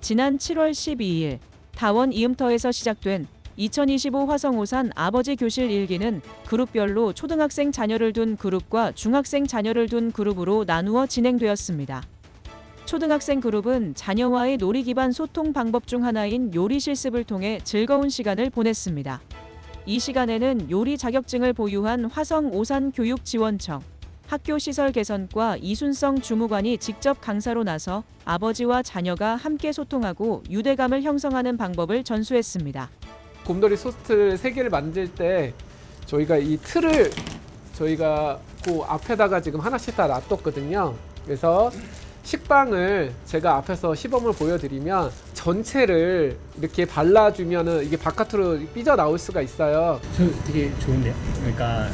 지난 7월 12일 다원 이음터에서 시작된 2025 화성오산 아버지 교실 일기는 그룹별로 초등학생 자녀를 둔 그룹과 중학생 자녀를 둔 그룹으로 나누어 진행되었습니다. 초등학생 그룹은 자녀와의 놀이 기반 소통 방법 중 하나인 요리 실습을 통해 즐거운 시간을 보냈습니다. 이 시간에는 요리 자격증을 보유한 화성 오산 교육지원청, 학교 시설 개선과 이순성 주무관이 직접 강사로 나서 아버지와 자녀가 함께 소통하고 유대감을 형성하는 방법을 전수했습니다. 곰돌이 소스를 세 개를 만들 때 저희가 이 틀을 저희가 그 앞에다가 지금 하나씩 다 놔뒀거든요. 그래서 식빵을 제가 앞에서 시범을 보여드리면 전체를 이렇게 발라주면은 이게 바깥으로 삐져 나올 수가 있어요. 저 되게 좋은데요. 그러니까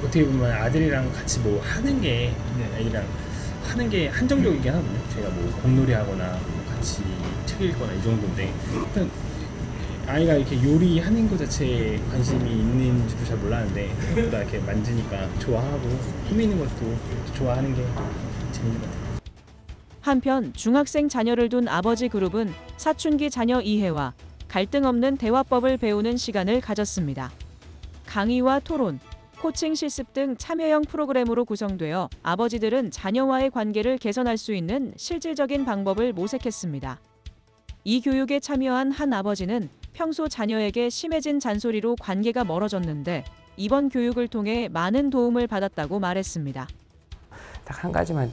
어떻게 보면 아들이랑 같이 뭐 하는 게 아이랑 하는 게 한정적이긴 하거든요. 제가 뭐 공놀이 하거나 뭐 같이 책 읽거나 이 정도인데 일단 아이가 이렇게 요리하는 것 자체에 관심이 있는지도 잘 몰랐는데 생각보다 이렇게 만지니까 좋아하고 꾸미는 것도 좋아하는 게 재밌는 것 같아요. 한편 중학생 자녀를 둔 아버지 그룹은 사춘기 자녀 이해와 갈등 없는 대화법을 배우는 시간을 가졌습니다. 강의와 토론, 코칭 실습 등 참여형 프로그램으로 구성되어 아버지들은 자녀와의 관계를 개선할 수 있는 실질적인 방법을 모색했습니다. 이 교육에 참여한 한 아버지는 평소 자녀에게 심해진 잔소리로 관계가 멀어졌는데 이번 교육을 통해 많은 도움을 받았다고 말했습니다. 딱 한 가지만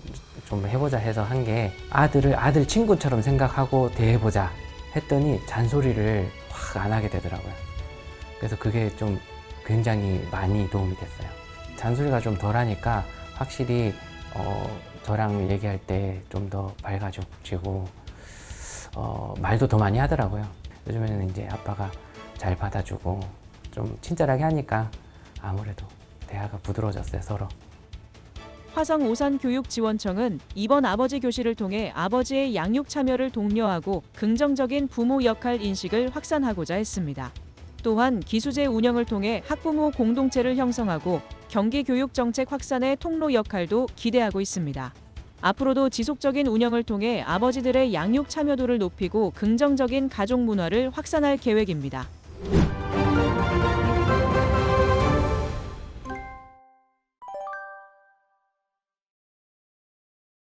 좀 해보자 해서 한 게 아들을 아들 친구처럼 생각하고 대해보자 했더니 잔소리를 확 안 하게 되더라고요. 그래서 그게 좀 굉장히 많이 도움이 됐어요. 잔소리가 좀 덜하니까 확실히 어, 저랑 얘기할 때 좀 더 밝아지고 어, 말도 더 많이 하더라고요. 요즘에는 이제 아빠가 잘 받아주고 좀 친절하게 하니까 아무래도 대화가 부드러워졌어요 서로. 화성 오산 교육지원청은 이번 아버지 교실을 통해 아버지의 양육 참여를 독려하고 긍정적인 부모 역할 인식을 확산하고자 했습니다. 또한 기수제 운영을 통해 학부모 공동체를 형성하고 경기 교육 정책 확산의 통로 역할도 기대하고 있습니다. 앞으로도 지속적인 운영을 통해 아버지들의 양육 참여도를 높이고 긍정적인 가족 문화를 확산할 계획입니다.